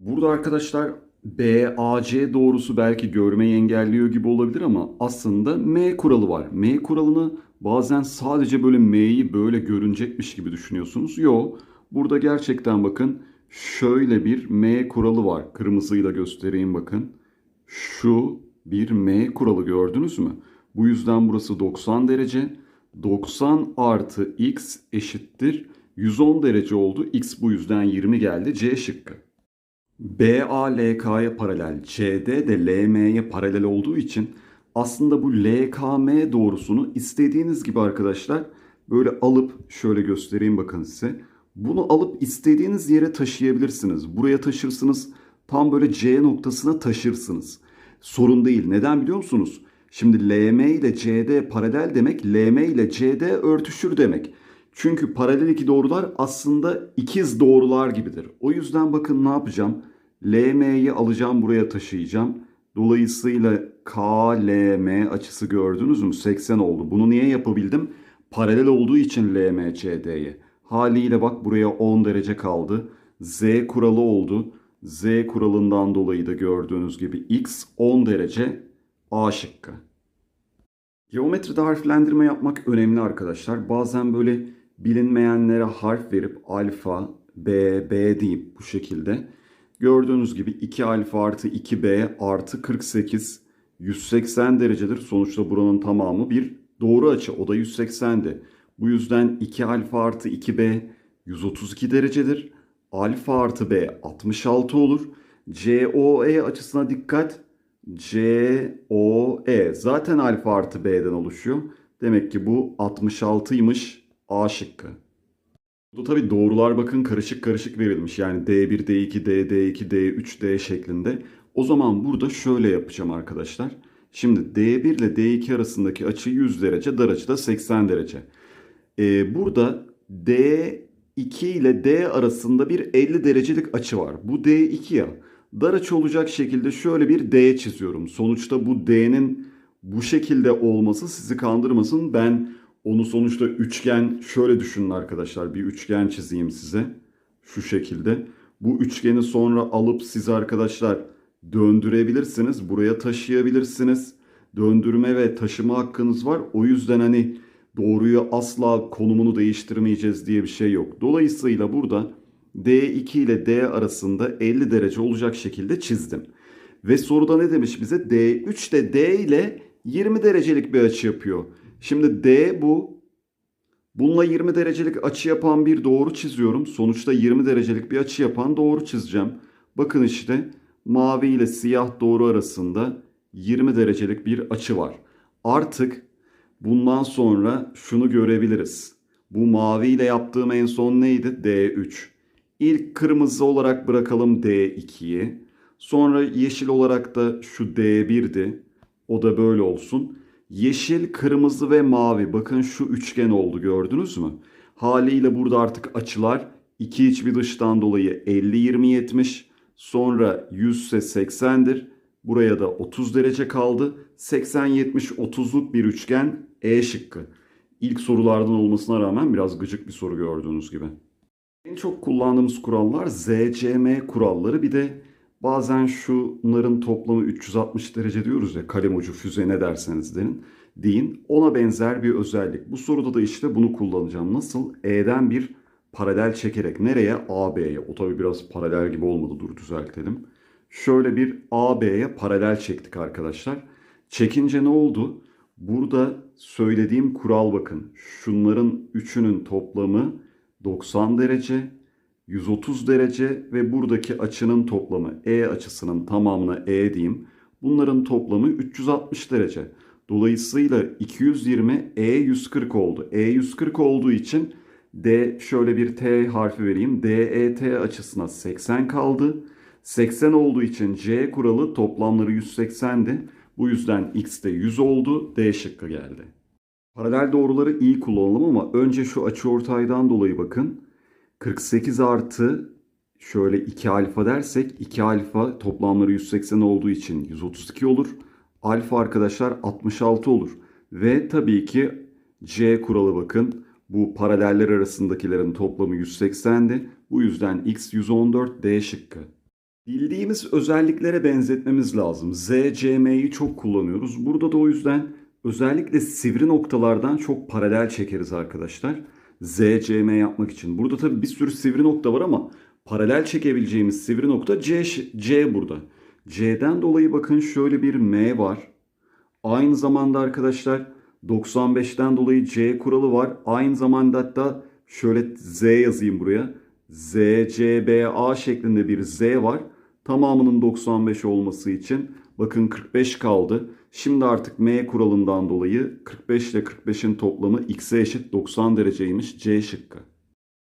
Burada arkadaşlar BAC doğrusu belki görmeyi engelliyor gibi olabilir ama aslında M kuralı var. M kuralını bazen sadece böyle M'yi böyle görünecekmiş gibi düşünüyorsunuz. Yo, burada gerçekten bakın şöyle bir M kuralı var. Kırmızıyla göstereyim bakın. Şu bir M kuralı gördünüz mü? Bu yüzden burası 90 derece. 90 artı x eşittir 110 derece oldu. X bu yüzden 20 geldi. C şıkkı. BA LK'ya paralel, CD de LM'ye paralel olduğu için aslında bu LKM doğrusunu istediğiniz gibi arkadaşlar böyle alıp şöyle göstereyim bakın size. Bunu alıp istediğiniz yere taşıyabilirsiniz. Buraya taşırsınız. Tam böyle C noktasına taşırsınız. Sorun değil. Neden biliyor musunuz? Şimdi LM ile CD paralel demek LM ile CD örtüşür demek. Çünkü paralel iki doğrular aslında ikiz doğrular gibidir. O yüzden bakın ne yapacağım? LM'yi alacağım buraya taşıyacağım. Dolayısıyla KLM açısı gördünüz mü? 80 oldu. Bunu niye yapabildim? Paralel olduğu için LM CD'ye. Haliyle bak buraya 10 derece kaldı. Z kuralı oldu. Z kuralından dolayı da gördüğünüz gibi X 10 derece A şıkkı. Geometride harflendirme yapmak önemli arkadaşlar. Bazen böyle bilinmeyenlere harf verip alfa, B, B deyip bu şekilde. Gördüğünüz gibi 2 alfa artı 2B artı 48 180 derecedir. Sonuçta buranın tamamı bir doğru açı. O da 180'di. Bu yüzden 2 alfa artı 2B 132 derecedir. Alfa artı B 66 olur. COE açısına dikkat. COE zaten alfa artı B'den oluşuyor. Demek ki bu 66'ymış A şıkkı. Bu tabi doğrular bakın karışık karışık verilmiş. Yani D1, D2, D, D2, D3, D şeklinde. O zaman burada şöyle yapacağım arkadaşlar. Şimdi D1 ile D2 arasındaki açı 100 derece, dar açı da 80 derece. Ee, burada D2 ile D arasında bir 50 derecelik açı var. Bu D2 ya. Dar açı olacak şekilde şöyle bir D çiziyorum. Sonuçta bu D'nin bu şekilde olması sizi kandırmasın. Ben onu sonuçta üçgen şöyle düşünün arkadaşlar. Bir üçgen çizeyim size. Şu şekilde. Bu üçgeni sonra alıp siz arkadaşlar döndürebilirsiniz. Buraya taşıyabilirsiniz. Döndürme ve taşıma hakkınız var. O yüzden hani doğruyu asla konumunu değiştirmeyeceğiz diye bir şey yok. Dolayısıyla burada D2 ile D arasında 50 derece olacak şekilde çizdim. Ve soruda ne demiş bize? D3 de D ile 20 derecelik bir açı yapıyor. Şimdi D bu. Bununla 20 derecelik açı yapan bir doğru çiziyorum. Sonuçta 20 derecelik bir açı yapan doğru çizeceğim. Bakın işte mavi ile siyah doğru arasında 20 derecelik bir açı var. Artık bundan sonra şunu görebiliriz. Bu mavi ile yaptığım en son neydi? D3. İlk kırmızı olarak bırakalım D2'yi. Sonra yeşil olarak da şu D1'di. O da böyle olsun. Yeşil, kırmızı ve mavi. Bakın şu üçgen oldu gördünüz mü? Haliyle burada artık açılar iki iç bir dıştan dolayı 50 20 70. Sonra 100 ise 80'dir. Buraya da 30 derece kaldı. 80 70 30'luk bir üçgen E şıkkı. İlk sorulardan olmasına rağmen biraz gıcık bir soru gördüğünüz gibi. En çok kullandığımız kurallar ZCM kuralları. Bir de bazen şunların toplamı 360 derece diyoruz ya kalem ucu füze ne derseniz deyin. Deyin. Ona benzer bir özellik. Bu soruda da işte bunu kullanacağım. Nasıl? E'den bir paralel çekerek. Nereye? AB'ye. O tabi biraz paralel gibi olmadı. Dur düzeltelim. Şöyle bir AB'ye paralel çektik arkadaşlar. Çekince ne oldu? Burada söylediğim kural bakın. Şunların üçünün toplamı 90 derece, 130 derece ve buradaki açının toplamı E açısının tamamına E diyeyim. Bunların toplamı 360 derece. Dolayısıyla 220 E 140 oldu. E 140 olduğu için D şöyle bir T harfi vereyim. DET açısına 80 kaldı. 80 olduğu için C kuralı toplamları 180'di. Bu yüzden X de 100 oldu. D şıkkı geldi. Paralel doğruları iyi kullanalım ama önce şu açıortaydan dolayı bakın. 48 artı şöyle 2 alfa dersek 2 alfa toplamları 180 olduğu için 132 olur. Alfa arkadaşlar 66 olur. Ve tabii ki C kuralı bakın. Bu paraleller arasındakilerin toplamı 180'di. Bu yüzden X 114 D şıkkı. Bildiğimiz özelliklere benzetmemiz lazım. Z, C, M'yi çok kullanıyoruz. Burada da o yüzden özellikle sivri noktalardan çok paralel çekeriz arkadaşlar. Z, C, M yapmak için. Burada tabii bir sürü sivri nokta var ama paralel çekebileceğimiz sivri nokta C, C burada. C'den dolayı bakın şöyle bir M var. Aynı zamanda arkadaşlar 95'ten dolayı C kuralı var. Aynı zamanda hatta şöyle Z yazayım buraya. Z, C, B, A şeklinde bir Z var. Tamamının 95 olması için bakın 45 kaldı. Şimdi artık M kuralından dolayı 45 ile 45'in toplamı x'e eşit 90 dereceymiş C şıkkı.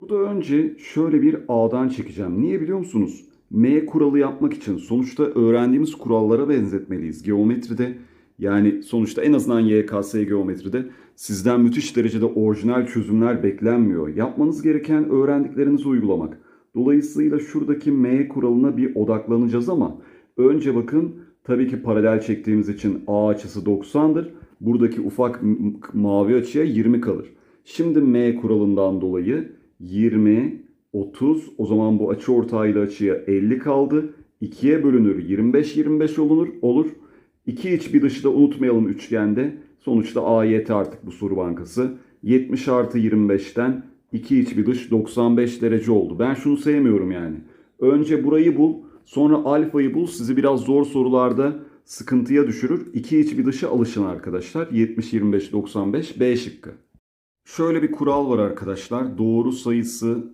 Bu da önce şöyle bir A'dan çekeceğim. Niye biliyor musunuz? M kuralı yapmak için sonuçta öğrendiğimiz kurallara benzetmeliyiz. Geometride yani sonuçta en azından YKS geometride sizden müthiş derecede orijinal çözümler beklenmiyor. Yapmanız gereken öğrendiklerinizi uygulamak. Dolayısıyla şuradaki M kuralına bir odaklanacağız ama önce bakın tabii ki paralel çektiğimiz için A açısı 90'dır. Buradaki ufak mavi açıya 20 kalır. Şimdi M kuralından dolayı 20, 30 o zaman bu açı ortağıyla açıya 50 kaldı. 2'ye bölünür 25 25 olunur olur. 2 iç bir dışı da unutmayalım üçgende. Sonuçta AYT artık bu soru bankası. 70 artı 25'ten 2 iç bir dış 95 derece oldu. Ben şunu sevmiyorum yani. Önce burayı bul, sonra alfayı bul. Sizi biraz zor sorularda sıkıntıya düşürür. 2 iç bir dışı alışın arkadaşlar. 70, 25, 95 B şıkkı. Şöyle bir kural var arkadaşlar. Doğru sayısı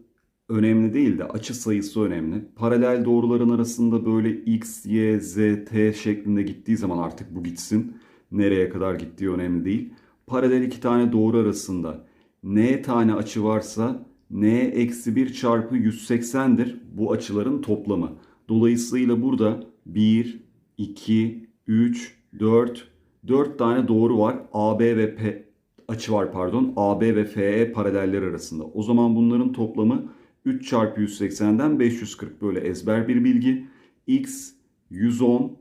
önemli değil de açı sayısı önemli. Paralel doğruların arasında böyle x, y, z, t şeklinde gittiği zaman artık bu gitsin. Nereye kadar gittiği önemli değil. Paralel iki tane doğru arasında n tane açı varsa n eksi 1 çarpı 180'dir bu açıların toplamı. Dolayısıyla burada 1, 2, 3, 4, 4 tane doğru var. AB ve P açı var pardon. AB ve FE paraleller arasında. O zaman bunların toplamı 3 çarpı 180'den 540 böyle ezber bir bilgi. X 110,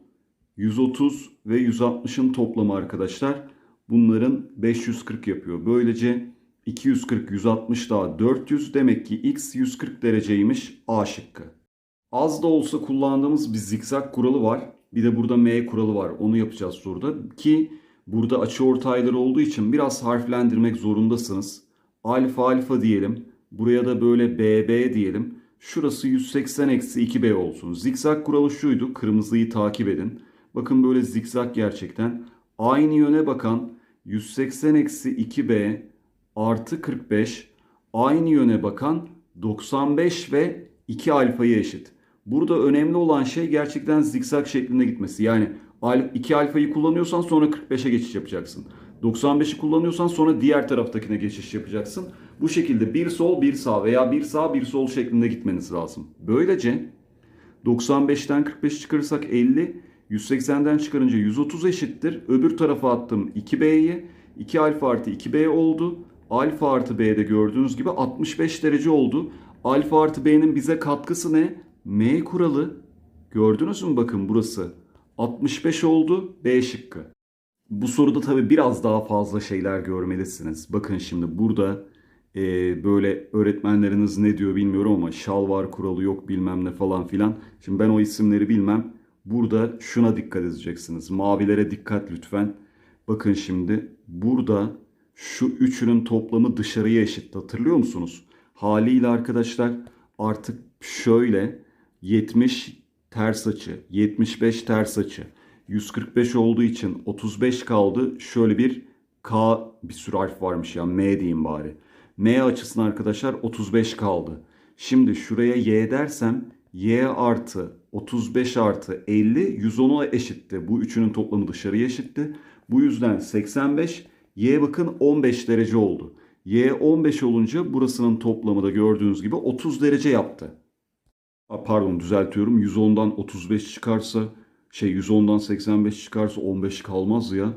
130 ve 160'ın toplamı arkadaşlar. Bunların 540 yapıyor. Böylece 240, 160 daha 400 demek ki x 140 dereceymiş A şıkkı. Az da olsa kullandığımız bir zikzak kuralı var. Bir de burada M kuralı var. Onu yapacağız soruda. Ki burada açı ortayları olduğu için biraz harflendirmek zorundasınız. Alfa alfa diyelim. Buraya da böyle BB diyelim. Şurası 180 eksi 2B olsun. Zikzak kuralı şuydu. Kırmızıyı takip edin. Bakın böyle zikzak gerçekten. Aynı yöne bakan 180 eksi 2B artı 45 aynı yöne bakan 95 ve 2 alfaya eşit. Burada önemli olan şey gerçekten zikzak şeklinde gitmesi. Yani 2 alfayı kullanıyorsan sonra 45'e geçiş yapacaksın. 95'i kullanıyorsan sonra diğer taraftakine geçiş yapacaksın. Bu şekilde bir sol bir sağ veya bir sağ bir sol şeklinde gitmeniz lazım. Böylece 95'ten 45 çıkarırsak 50, 180'den çıkarınca 130 eşittir. Öbür tarafa attım 2B'yi. 2 alfa artı 2B oldu. Alfa artı B'de gördüğünüz gibi 65 derece oldu. Alfa artı B'nin bize katkısı ne? M kuralı. Gördünüz mü bakın burası. 65 oldu B şıkkı. Bu soruda tabii biraz daha fazla şeyler görmelisiniz. Bakın şimdi burada e, böyle öğretmenleriniz ne diyor bilmiyorum ama şalvar kuralı yok bilmem ne falan filan. Şimdi ben o isimleri bilmem. Burada şuna dikkat edeceksiniz. Mavilere dikkat lütfen. Bakın şimdi burada şu üçünün toplamı dışarıya eşit. Hatırlıyor musunuz? Haliyle arkadaşlar artık şöyle 70 ters açı, 75 ters açı, 145 olduğu için 35 kaldı. Şöyle bir K bir sürü harf varmış ya M diyeyim bari. M açısına arkadaşlar 35 kaldı. Şimdi şuraya Y dersem Y artı 35 artı 50 110'a eşitti. Bu üçünün toplamı dışarıya eşitti. Bu yüzden 85 Y bakın 15 derece oldu. Y 15 olunca burasının toplamı da gördüğünüz gibi 30 derece yaptı. Pardon düzeltiyorum. 110'dan 35 çıkarsa şey 110'dan 85 çıkarsa 15 kalmaz ya.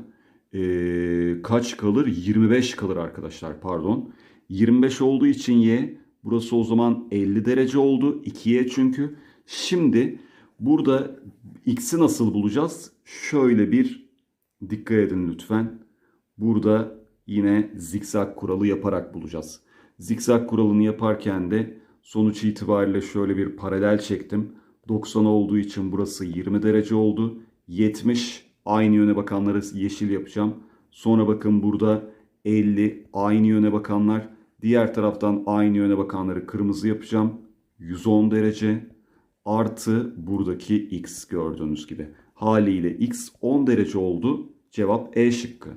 Ee, kaç kalır? 25 kalır arkadaşlar pardon. 25 olduğu için Y burası o zaman 50 derece oldu. 2Y çünkü. Şimdi burada X'i nasıl bulacağız? Şöyle bir dikkat edin lütfen. Burada yine zikzak kuralı yaparak bulacağız. Zikzak kuralını yaparken de sonuç itibariyle şöyle bir paralel çektim. 90 olduğu için burası 20 derece oldu. 70 aynı yöne bakanları yeşil yapacağım. Sonra bakın burada 50 aynı yöne bakanlar. Diğer taraftan aynı yöne bakanları kırmızı yapacağım. 110 derece artı buradaki x gördüğünüz gibi. Haliyle x 10 derece oldu. Cevap E şıkkı.